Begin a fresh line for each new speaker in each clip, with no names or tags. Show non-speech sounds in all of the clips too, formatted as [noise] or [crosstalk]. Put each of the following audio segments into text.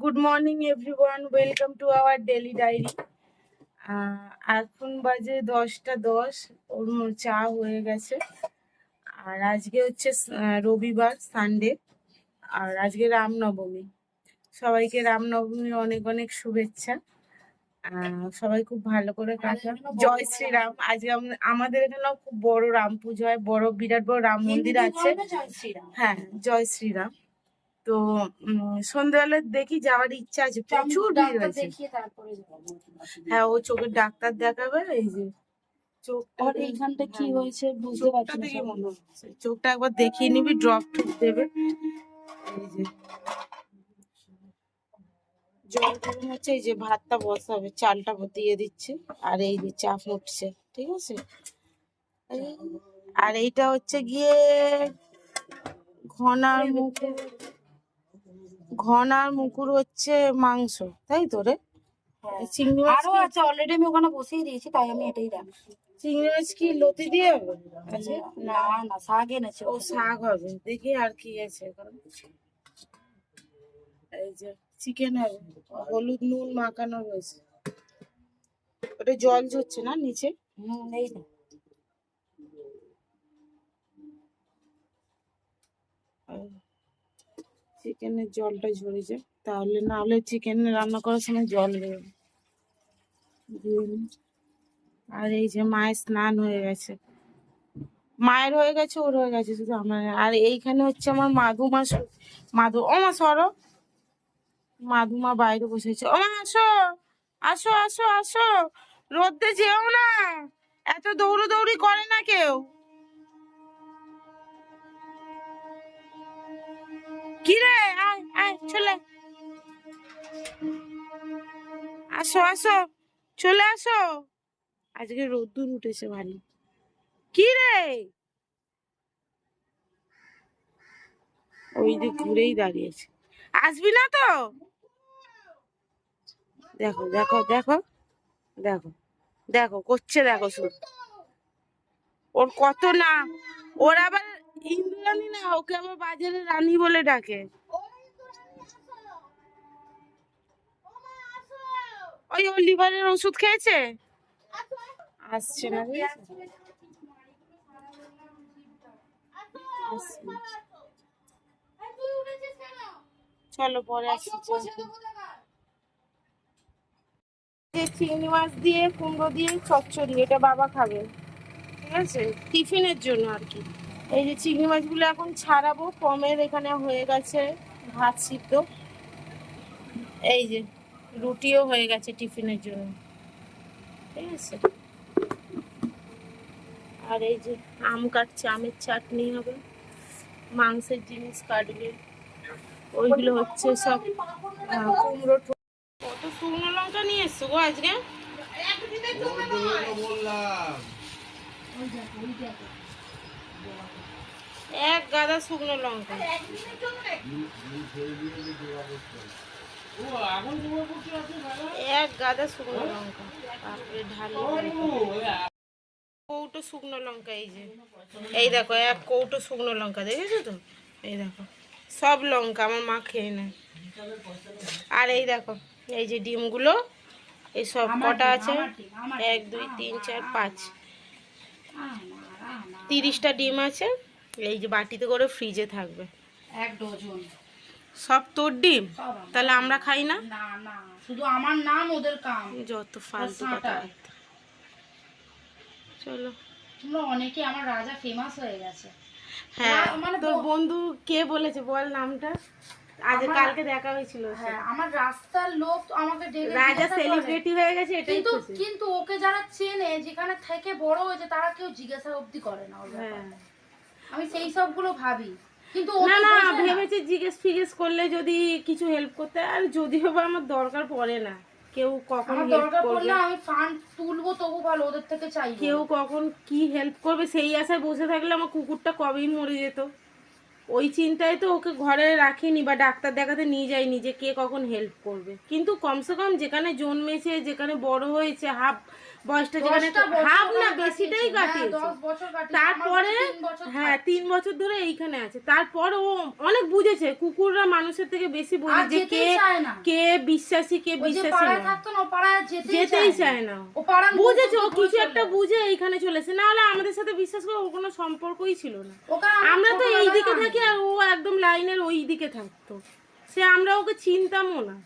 Good morning everyone welcome to our daily diary এখন বাজে দশটা দশ। ওর চা হয়ে গেছে। আর আজকে হচ্ছে রবিবার সানডে আর আজকে রামনবমী। সবাইকে রামনবমীর অনেক অনেক শুভেচ্ছা। সবাই খুব ভালো করে কাটা জয় শ্রীরাম। আজকে আমাদের এখানেও খুব বড় রাম পুজো হয়। বড় বিরাট বড় রাম মন্দির আছে। হ্যাঁ জয় শ্রীরাম। তো সন্ধ্যাবেলা দেখি যাওয়ার ইচ্ছা আছে। প্রচুর ভিড় হয়েছে। হ্যাঁ ও চোখের ডাক্তার দেখাবে এই যে চোখটা
এইখানটা কি
হ্যাঁ,
হয়েছে বুঝতে পারছি
থেকে মনে হচ্ছে। চোখটা একবার দেখিয়ে নিবি ড্রপ দেবে। এই যে জল গরম হচ্ছে এই যে ভাতটা বসাবে চালটা দিয়ে দিচ্ছে আর এই যে চা ফুটছে ঠিক আছে? আর এইটা হচ্ছে গিয়ে ঘনার মুকুর ঘনার মুকুর হচ্ছে মাংস তাই তো রে?
হ্যাঁ।
চিংড়ি মাছ আরও
আছে অলরেডি আমি ওখানে বসিয়ে দিয়েছি তাই আমি এটাই রাখছি
চিংড়ি মাছ কি লতি দিয়ে হবে? আচ্ছা।
না। না শাক এনেছে
ও শাক হবে। দেখি আর কি আছে এই যে চিকেন হবে হলুদ নুন মাখানো রয়েছে। ওটা জল ঝরছে না নিচে?
হুম এই না
চিকেনের জলটা ঝরে যায়। তাহলে না হলে চিকেন রান্না করার সময় জল বেরোবে আর এই যে মায়ের স্নান হয়ে গেছে। মায়ের হয়ে গেছে, ওর হয়ে গেছে, শুধু আমার। আর এইখানে হচ্ছে আমার মাধুমা শো- মাধু ও মা, সরো। মাধুমা বাইরে বসেছে ও মা, আসো। আসো আসো আসো। রোদে যেও না। এত দৌড়ো দৌড়ি করে না কেউ। কি রে আয় আয়, চলে। আসো আসো, চলে আসো। আজকে রোদ্দুর উঠেছে ভালো কি রে ওই দিক ঘুরেই দাঁড়িয়েছে। আসবি না তো? দেখো দেখো দেখো দেখো দেখো, করছে, দেখো, শুধু। ওর কত না, ওর আবার ইন্দ্রাণী না, ওকে আবার বাজারে রানী বলে ডাকে। ওই ও লিভারের ওষুধ খেয়েছে? আসছে না। চলো, পরে আসছি চিংড়ি মাছ দিয়ে, কুমড়ো দিয়ে, চচ্চড়ি, এটা বাবা খাবে। ঠিক আছে? টিফিনের জন্য আর কি। এই যে চিংড়ি মাছগুলো এখন ছাড়াবো কমের এখানে হয়ে গেছে ভাত সিদ্ধ। এই যে রুটিও হয়ে গেছে টিফিনের জন্য। ঠিক আছে? আর এই যে আম কাটছে আমের চাটনি হবে। মাংসের জিনিস কাটবে। ওইগুলো হচ্ছে সব কুমড়ো কত শুকনো লঙ্কা নিয়ে এসছো গো আজকে? এক গাদা শুকনো লঙ্কা। এক গাদা শুকনো লঙ্কা। তারপরে ঢালি কৌটো শুকনো লঙ্কা এই যে। এই দেখো এক কৌটো শুকনো লঙ্কা দেখেছ তো? এই দেখো সব লঙ্কা আমার মা খেয়ে নেয়। আর এই দেখো এই যে ডিমগুলো এই সব কটা আছে? এক দুই তিন চার পাঁচ। তিরিশটা ডিম আছে। এই যে বাটিতে করে ফ্রিজে থাকবে।
এক ডজন।
সব তোর ডিম? তাহলে আমরা খাই না?
না না শুধু আমার নাম ওদের কাম।
যত ফালতু কথা চলো।
তোমরা অনেকে আমার রাজা ফেমাস হয়ে গেছে।
হ্যাঁ
মানে
তোর বন্ধু কে বলেছে বল নামটা? আজ কালকে দেখা হয়েছিল
হ্যাঁ আমার রাস্তার লোক আমাকে ডেকে
রাজা সেলিব্রিটি হয়ে গেছে এটাই
কিন্তু কিন্তু ওকে যারা চেনে যেখানে থেকে বড় হয়েছে তারা কেউ জিজ্ঞাসা অবধি করে না ওর ব্যাপারে। আমি সেই সবগুলো ভাবি। কিন্তু
না না ভেবেছি জিজ্ঞেস ফিজ্ঞেস করলে যদি কিছু হেল্প করতে আর যদিও বা আমার দরকার পড়ে না কেউ কখন
দরকার পড়লে আমি ফান্ড তুলবো তবু ভালো ওদের থেকে চাইব।
কেউ কখন কি হেল্প করবে সেই আশায় বসে থাকলে আমার কুকুরটা কবেই মরে যেত। ওই চিন্তায় তো ওকে ঘরে রাখিনি বা ডাক্তার দেখাতে নিয়ে যাইনি যে কে কখন হেল্প করবে। কিন্তু কমসে কম যেখানে জন্মেছে যেখানে বড় হয়েছে হাফ বয়সটা যেখানে হাফ না বেশিটাই
কাটিয়েছে। হ্যাঁ।
তারপরে হ্যাঁ তিন বছর ধরে এইখানে আছে। তারপর ও অনেক বুঝেছে কুকুররা মানুষের থেকে বেশি
আর
বোঝে যে কে কে বিশ্বাসী কে বিশ্বাসী
যেতেই চায়
না।
ও
বুঝেছে ও কিছু একটা বুঝে এইখানে চলেছে না হলে আমাদের সাথে বিশ্বাস করে ওর কোনো সম্পর্কই ছিল না। আমরা তো এই
ছোটবেলায়
দিকে থাকি আর ও একদম লাইনের ওই দিকে থাকতো। সে আমরা ওকে চিনতামও না।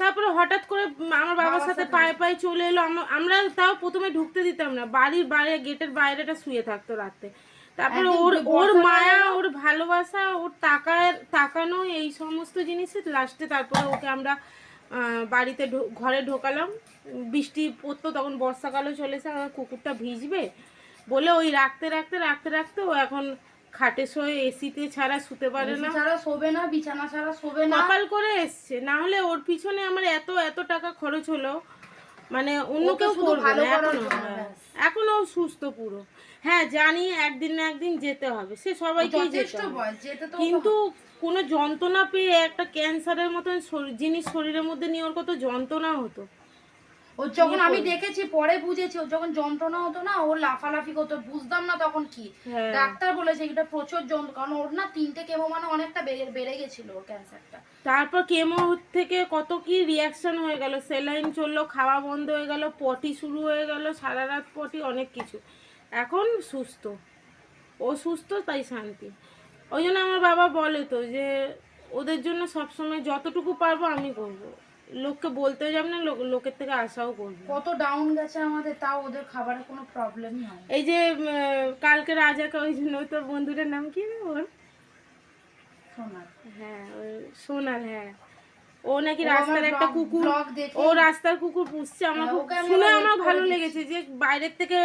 তারপরে হঠাৎ করে আমার বাবার সাথে পায়ে পায়ে চলে এলো। আমরা তাও প্রথমে ঢুকতে দিতাম না। বাড়ির বাইরে গেটের বাইরেটা শুয়ে থাকতো রাতে তারপরে ওর ওর মায়া ওর ভালোবাসা ওর তাকায় তাকানো এই সমস্ত জিনিসে লাস্টে তারপরে ওকে আমরা বাড়িতে ঢো- ঘরে ঢোকালাম। বৃষ্টি পড়তো তখন বর্ষাকালও চলেছে আমার কুকুরটা ভিজবে বলে ওই রাখতে রাখতে রাখতে রাখতে ও এখন খাটে শোয়ে এসিতে ছাড়া শুতে পারে না।
ছাড়া শোবে না বিছানা ছাড়া শোবে না।
কপাল করে এসছে। না হলে ওর পিছনে আমার এত এত টাকা খরচ হলো মানে অন্য কেউ করবে
এখনও
হ্যাঁ। এখনও ও সুস্থ পুরো। হ্যাঁ জানি একদিন না একদিন যেতে হবে সে সবাইকেই যেতে কিন্তু কোনো যন্ত্রণা পেয়ে একটা ক্যান্সারের মতন জিনিস শরীরের মধ্যে নিয়ে ওর কত যন্ত্রণা হতো।
ও যখন আমি দেখেছি পরে বুঝেছি ও যখন যন্ত্রণা হতো না ও লাফালাফি করতো বুঝতাম না তখন কি।
হ্যাঁ।
ডাক্তার বলেছে এটা প্রচুর যন্ত্র কারণ ওর না তিনটে কেমো মানে অনেকটা বেড়ে বেড়ে গেছিল ওর ক্যান্সারটা।
তারপর কেমো থেকে কত কি রিয়াকশন হয়ে গেল সেলাইন চলল খাওয়া বন্ধ হয়ে গেল পটি শুরু হয়ে গেল সারা রাত পটি অনেক কিছু। এখন সুস্থ। ও সুস্থ তাই শান্তি। ওই জন্য আমার বাবা বলে তো যে ওদের জন্য সবসময় যতটুকু পারব আমি করব। লোককে বলতে যাব না লোক- লোকের থেকে আশাও করবে।
কত ডাউন গেছে আমাদের তাও ওদের খাবারের কোনো প্রবলেম হয়
এই যে কালকে রাজাকে ওই জন্য ওই তোর বন্ধুটার নাম কি ওর?
শোনার
হ্যাঁ ওই সোনাল হ্যাঁ। ও নাকি রাস্তার একটা কুকুর। ও রাস্তার কুকুর পুষছে আমার
হ্যাঁ, আমি
শুনে আমার ভালো লেগেছে যে বাইরের থেকে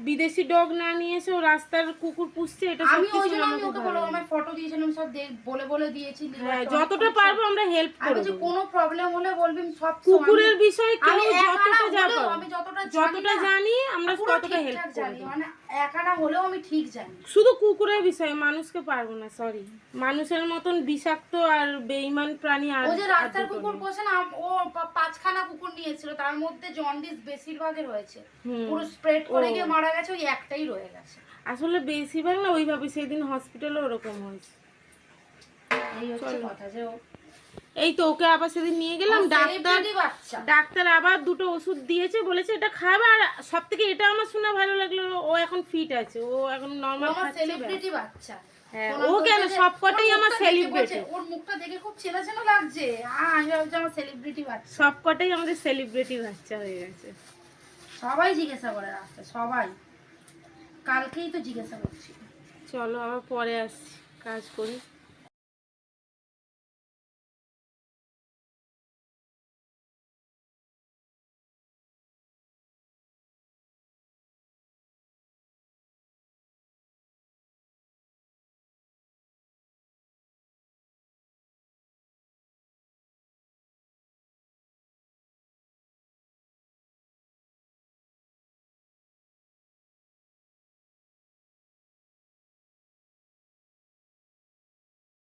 বিদেশি ডগ না নিয়ে এসে ও রাস্তার কুকুর পুষছে এটা
আমি ওই জন্য আমি ওকে
ভালো
বলো আমার ফটো দিয়েছিলাম সব বলে বলে দিয়েছি
হ্যাঁ যতটা পারব আমরা হেল্প
আমি বলছি
করব
কোনো প্রবলেম হলে বলবি সব
কুকুরের বিষয়ে কেউ
আমি
যতটা যাব
আমি যতটা
যতটা
জানি
আমরা ততটা হেল্প করব
মানে একা হলেও আমি ঠিক জানি।
শুধু কুকুরের বিষয়ে মানুষকে পারব না সরি মানুষের মতন বিষাক্ত আর বেইমান প্রাণী আর
কুকুর
নেই।
পোষে না ও পাঁচখানা কুকুর নিয়েছিল তার মধ্যে জন্ডিস বেশিরভাগের হয়েছে। পুরো স্প্রেড করে গিয়ে মারা গেছে ওই একটাই রয়ে গেছে।
আসলে বেশিরভাগ না ওইভাবে সেদিন হসপিটালে ওরকম হয়েছে।
এই হচ্ছে কথা যে ও
এই তো ওকে আবার সেদিন নিয়ে গেলাম ডাক্তার ডাক্তার আবার দুটো ওষুধ দিয়েছে বলেছে এটা খাবে আর সব থেকে এটা আমার শুনে ভালো লাগল ও এখন ফিট আছে ও এখন নর্মাল খাচ্ছে
বাচ্চা।
হ্যাঁ, ও কেন
যে-
সবকটাই আমার সেলিব্রিটি
ওর মুখটা দেখে খুব চেনা চেনা লাগছে। আহ, আমি ভাবছি আমার সেলিব্রিটি বাচ্চা।
সবকটাই আমাদের সেলিব্রিটি বাচ্চা হয়ে গেছে।
সবাই জিজ্ঞাসা করে রাস্তা সবাই। কালকেই তো জিজ্ঞাসা করছি।
চলো আবার পরে আসছি কাজ করি।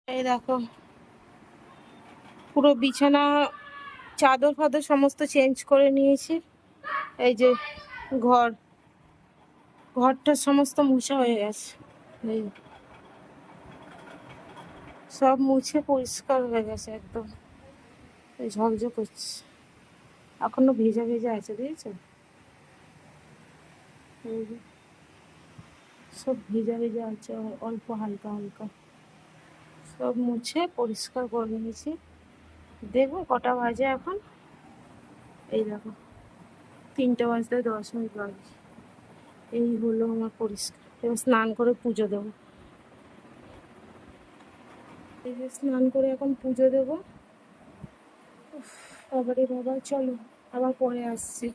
এই দেখো। পুরো বিছানা, চাদর ফাদর সমস্ত চেঞ্জ করে নিয়েছি। এই যে ঘর, ঘরটা সমস্ত মুছা হয়ে গেছে। এই সব মুছে পরিষ্কার হয়ে গেছে একদম। এই ঝকঝক করছে। এখনও ভেজা ভেজা আছে বুঝেছ সব ভেজা ভেজা আছে, অল্প হালকা হালকা। সব মুছে পরিষ্কার করে নিয়েছি। দেখব কটা বাজে এখন। এই দেখো, তিনটে বাজতে দশ মিনিট বাজে এই হলো আমার পরিষ্কার। এবার স্নান করে পুজো দেবো। এই যে স্নান করে এখন পুজো দেবো। বাবারে বাবা, চলো আবার পরে আসছি।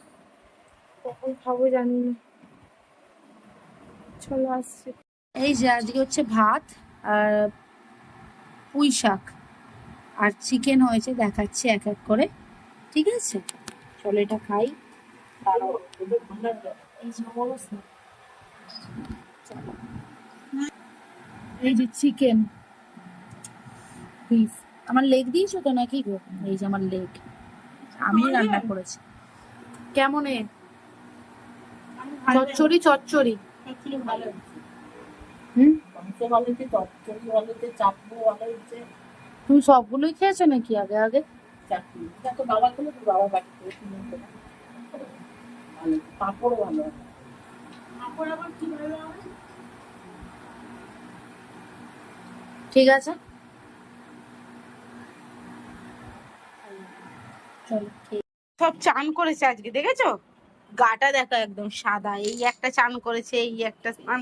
কখন খাব জানি না। চলো আসছি।
এই যে আজকে হচ্ছে ভাত আর পুঁই শাক আর চিকেন হয়েছে দেখাচ্ছি এক এক করে। ঠিক আছে? চলো এটা খাই। এই যে চিকেন পিস আমার লেগ দিয়েছ তো নাকি গো? এই যে আমার লেগ আমি রান্না করেছি। কেমন এ? চচ্চড়ি চচ্চড়ি।
চচ্চড়ি ভালো। হচ্ছে
হুম?
মাংস ভালো হচ্ছে চচ্চড়ি ভালো হচ্ছে চাটনি ভালো হচ্ছে
তুমি সবগুলোই খেয়েছো নাকি আগে আগে?
চাটনি তো বাবা খেলে তো বাবা বাড়ি করে কিনে দেবে। ভালো। পাঁপড় ভালো।
পাঁপড় আবার কীভাবে হবে?
ঠিক আছে। চলো। ঠিক
সব চান করেছে আজকে দেখেছ? গাটা দেখো একদম সাদা। এই একটা চান করেছে এই একটা স্নান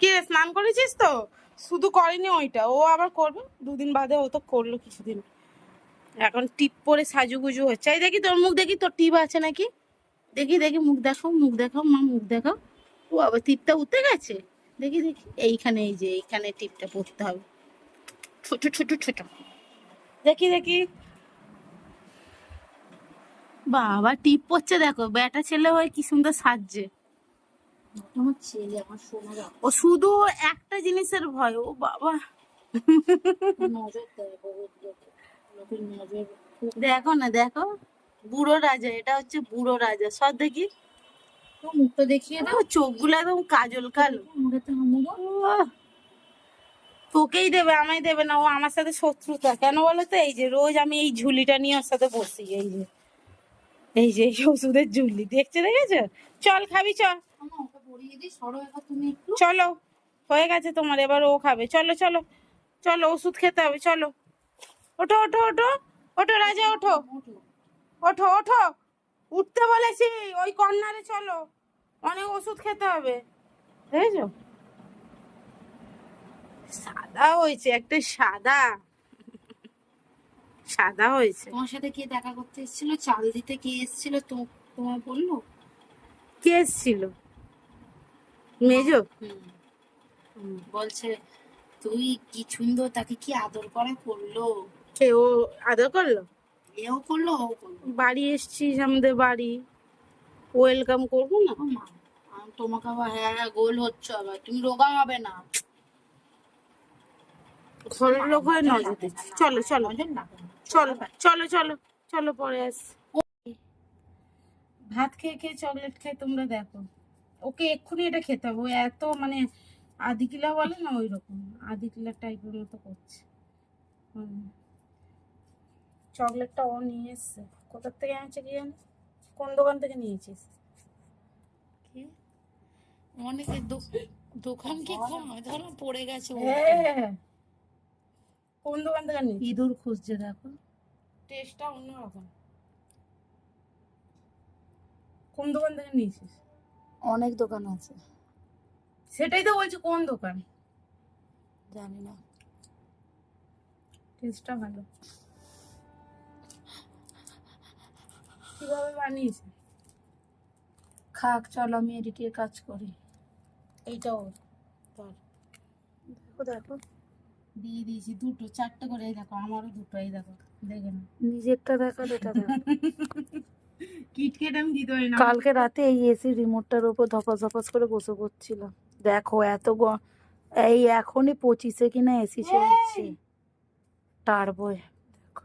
কি রে, স্নান করেছিস তো? শুধু করেনি ওইটা। ও আবার করবে? দুদিন বাদে ও তো করল কিছুদিন। এখন টিপ পরে সাজুগুজু হচ্ছে। এই দেখি তোর মুখ, দেখি তোর টিপ আছে নাকি? দেখি দেখি, মুখ দেখাও মুখ দেখাও, মা, মুখ দেখাও। ও আবার টিপটা উঠে গেছে? দেখি দেখি। এইখানে, এই যে, এইখানে টিপটা পরতে হবে। ছোট ছোট ছোট। দেখি দেখি। বাবা, টিপ পড়ছে, দেখো। বেটা ছেলে হয়ে কি সুন্দর সাজছে।
আমার ছেলে আমার সোনা
ও শুধু একটা জিনিসের ভয় ও বাবা।
নজর দেয় বহুত লোকের নজর
দেখো না দেখো। বুড়ো রাজা এটা হচ্ছে বুড়ো রাজা। সব দেখি।
মুখটা দেখিয়ে দাও।
ও চোখগুলো একদম কাজল কালো। তোকেই দেবে আমায় দেবে না। ও আমার সাথে শত্রুতা। কেন বলো তো? এই যে রোজ আমি এই ঝুলিটা নিয়ে ওর সাথে বসি এই যে। এই যে এই ওষুধের ঝুলি। দেখছে দেখেছ? চল খাবি চল চলো হয়ে গেছে তোমার এবার ও খাবে। চলো চলো চলো ওষুধ খেতে হবে চলো। ওঠো ওঠো ওঠো ওঠো রাজা ওঠো। ওঠো। ওঠো উঠতে বলেছি ওই কর্নারে চলো। অনেক ওষুধ খেতে হবে। দেখেছ? সাদা হয়েছে একটা সাদা। সাদা হয়েছে।
তোমার সাথে কে দেখা করতে এসেছিল? চাল দিতে কে এসেছিল? তো তোমার বলল?
কে এসছিল? মেজো।
বলছে তুই কি সুন্দর তাকে কি আদর করা করল?
কে ও আদর করল?
এও করল ও করল।
বাড়ি এসছিস আমাদের বাড়ি। ওয়েলকাম করব না?
মা তোমাকে আবার হ্যাঁ হ্যাঁ গোল হচ্ছে আবার। তুমি রোগা হবে না।
ঘরের লোক হয়ে নজর দিচ্ছি। চলো চলো চলো চলো চলো চলো পরে আস ভাত খেয়ে খেয়ে চকলেট খেয়ে তোমরা দেখো। ওকে এক্ষুনি এটা খেতে হবে। ও এত মানে আদি কিলা বলে না ওই রকম আদি কিলা টাইপের মতো করছে। চকলেটটা ও নিয়ে এসছে। কোথার থেকে আনছে কি জানি? কোন দোকান থেকে নিয়েছিস
কি? অনেকে দোকান কি ধরো পড়ে গেছে ও।
হ্যাঁ কোন দোকান থেকে নিয়েছিস
ইঁদুর খুঁজছে দেখো।
টেস্টটা অন্যরকম। কোন দোকান থেকে নিয়েছিস?
অনেক দোকান আছে।
সেটাই তো বলছি কোন দোকান?
জানি না
টেস্টটা ভালো। কীভাবে বানিয়েছে?
খাক চলো আমি এডিটের কাজ করি।
এইটাও ধর। দেখো দেখো। দিয়ে দিয়েছি দুটো চারটে করে এই দেখো আমারও দুটো এই দেখো দেখে না
নিজেরটা দেখা এটা দেখো। [laughs]
কিটকেট আমি দিতে পারি না।
কালকে রাতে এই এসি রিমোটটার উপর ধপাস ধপাস করে বসে পড়ছিলাম। দেখো এত এই এখনই পঁচিশে কিনা এসি চলছে। টারবোয় দেখো।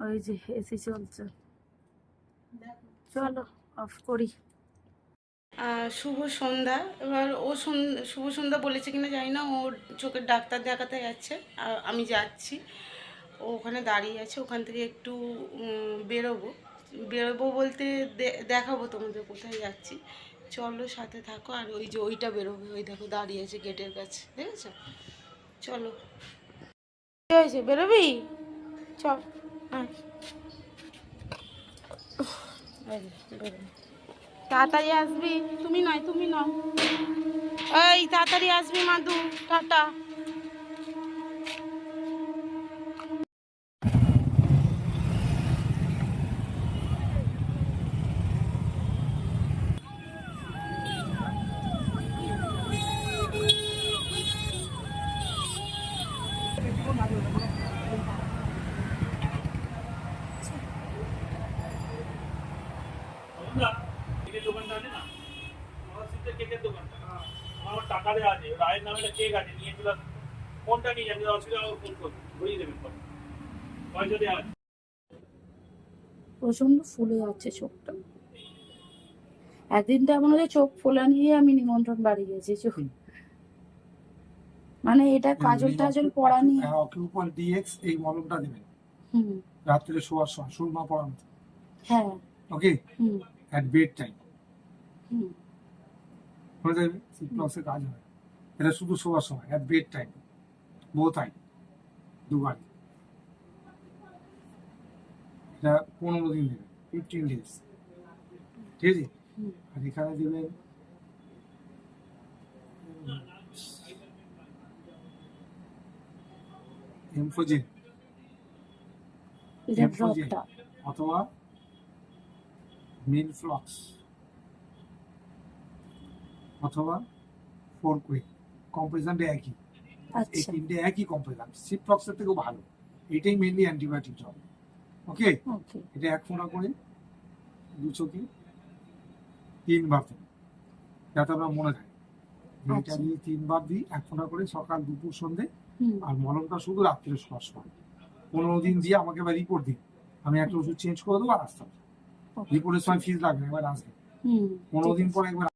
ওই যে এসি চলছে। চলো অফ করি।
আহ, শুভ সন্ধ্যা। এবার ও শুভ সন্ধ্যা বলেছে কিনা জানি না ওর চোখের ডাক্তার দেখাতে যাচ্ছে আর আমি যাচ্ছি। ও ওখানে দাঁড়িয়ে আছে, ওখান থেকে একটু বেরোবো। বেরোবো বলতে দেখাবো তোমাদের কোথায় যাচ্ছি। চলো সাথে থাকো, আর ওই যে ওইটা বেরোবে, ওই দেখো দাঁড়িয়ে আছে গেটের কাছে, দেখেছ? চলো। হয়েছে? বেরোবি? চল তাড়াতাড়ি আসবি? তুমি নয় তুমি নয় এই, তাড়াতাড়ি আসবি মাদু, টাটা
কেকের দোকানটা আছে না আমার সিদ্ধ কেকের দোকানটা আমার টাকা দেওয়া আছে রায়ের নামে একটা কেক আছে নিয়ে চলে আসুন। ফোনটা নিয়ে যান যদি অসুবিধা হবে ফোন করুন ঘুরিয়ে দেবেন পয়সা দেওয়া আছে।
প্রচণ্ড ফুলে যাচ্ছে চোখটা। একদিন তো এমন হচ্ছে চোখ ফোলা নিয়ে আমি নিমন্ত্রণ বাড়ি গেছি চোখ। মানে এটা কাজল টাজল পড়া নিয়ে।
অকিউপাল ডিএক্স এই মলমটা দেবেন।
হুম।
রাত্রে শোয়ার সময় সুরমা পড়ানো
হ্যাঁ।
Okay?
Hmm.
At bed time
হুম।
হয়ে যাবে সিপ্লক্সে কাজ হয় এটা শুধু শোয়ার সময় অ্যাট বেড টাইম আই দুবার। এটা পনেরো দিন দেবেন ফিফটিন ডেজ ঠিক আছে। আর এখানে দেবেন এমফোজেন
এটা
অথবা মিল ফ্লক্স অথবা ফোর কুইক একই। এই
আচ্ছা।
তিনটে একই কম্পোজিশন থেকেও ভালো। এটাই মেনলি অ্যান্টিবায়োটিক ওকে এটা এক ফোঁটা করে দু চোখে তিনবার যাতে আপনার মনে থাকে। এটা
আচ্ছা।
দিয়ে তিনবার দিই এক ফোঁটা করে সকাল দুপুর সন্ধে। আর মলমটা শুধু রাত্রে শোয়ার সময় পনেরো দিন দিয়ে আমাকে এবার রিপোর্ট দিন। আমি একটা ওষুধ চেঞ্জ করে দেবো আর আসতে হবে। রিপোর্টের সময় ফিজ লাগবে এবার আসবে। পনেরো দিন। পরে একবার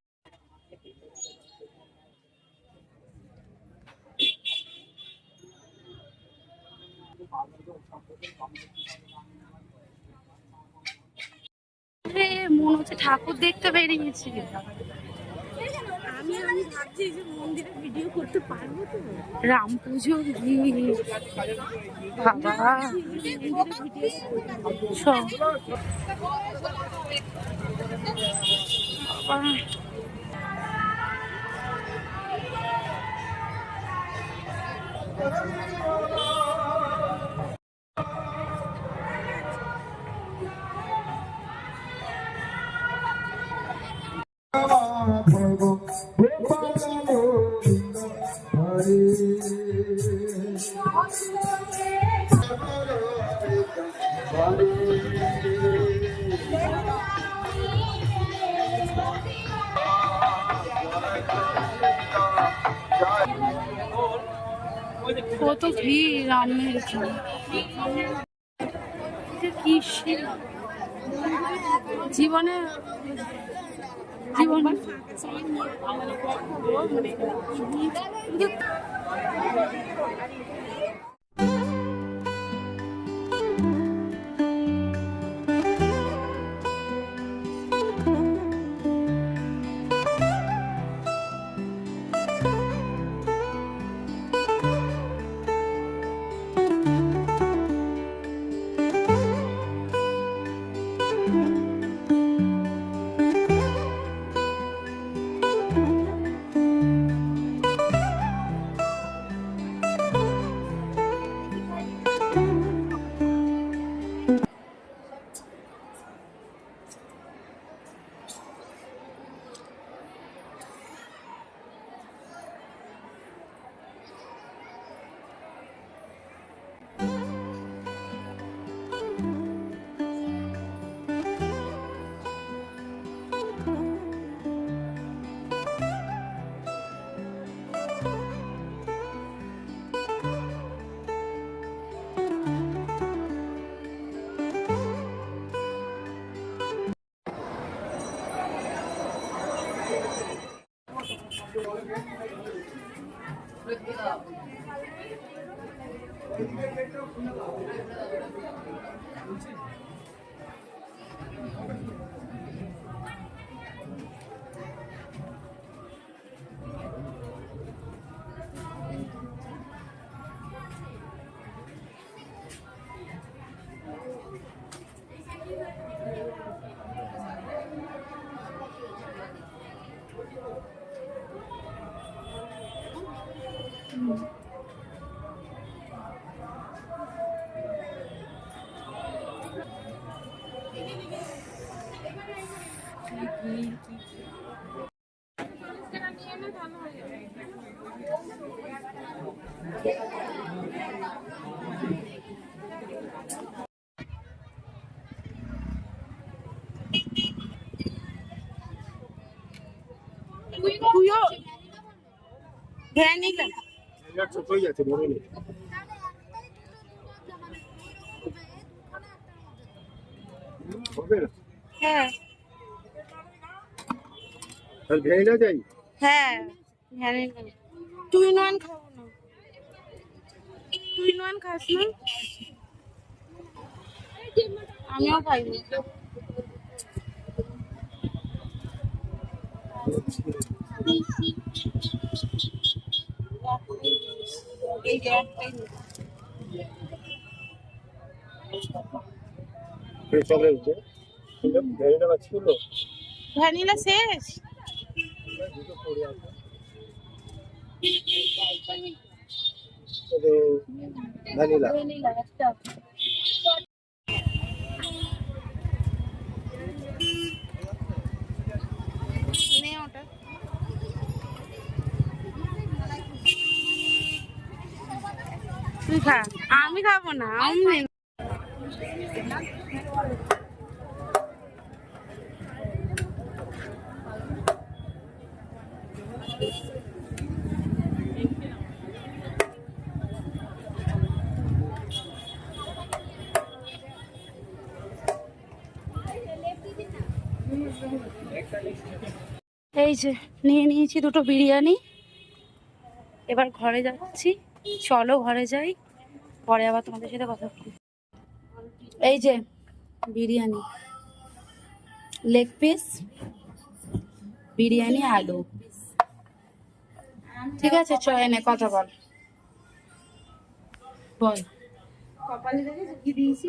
মনে হচ্ছে ঠাকুর দেখতে বেরিয়েছি।
আমি আমি ভাবছি যে মন্দিরে ভিডিও করতে পারব তো।
রাম বাবা। সব। বাবা। কত ভিড় রামের জন্য কি জীবনে জীবনে
তুইও হ্যাঁ নিলাম
ছোটই না
হ্যাঁ হ্যাঁ ভ্যানিলা টু ইন না টু ইন ওয়ান না? আমিও খাইনি। এই যে? একটাই ভ্যানিলা শেষ।
ভ্যানিলা
একটা।
খা আমি খাব না আমি
এই যে নিয়ে নিয়েছি দুটো বিরিয়ানি। এবার ঘরে যাচ্ছি। চলো ঘরে যাই পরে আবার তোমাদের সাথে কথা বলি। এই যে বিরিয়ানি লেগ পিস বিরিয়ানি আলু। ঠিক আছে চয় নে কথা বল। বল।
কপালে দেখে কি দিয়েছি।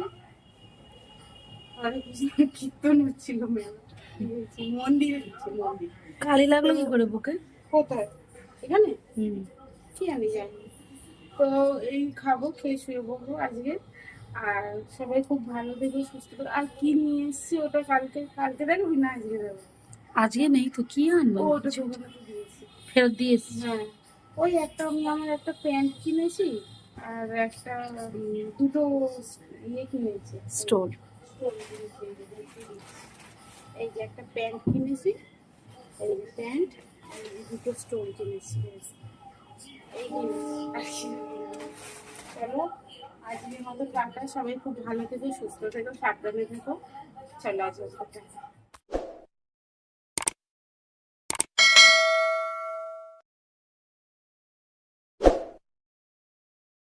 কীর্তন হচ্ছিল মন্দিরে
কালি লাগল কি করে বুকে?
কোথায়? এখানে?
হুম।
কি আমি জানি তো এই খাব খেয়ে শুয়ে পড়ব আজকে। আর সবাই খুব ভালো দেখে সুস্থ করে আর কি নিয়ে এসছি ওটা কালকে? কালকে দেখবি না আজকে দেবো
আজকে নেই তো কি আনব?
ওটা
ফেরত দিয়েছি
হ্যাঁ। ওই একটা আমি আমার একটা প্যান্ট কিনেছি আর একটা দুটো ইয়ে কিনেছি।
স্টোর
এই যে একটা প্যান্ট কিনেছি এই প্যান্ট দুটো ব্যাস। কিনেছি। চলো আজকের মতো টাটা। সবাই খুব ভালো থেকো সুস্থ থেকো সাবধানে থেকো। চলো আজকে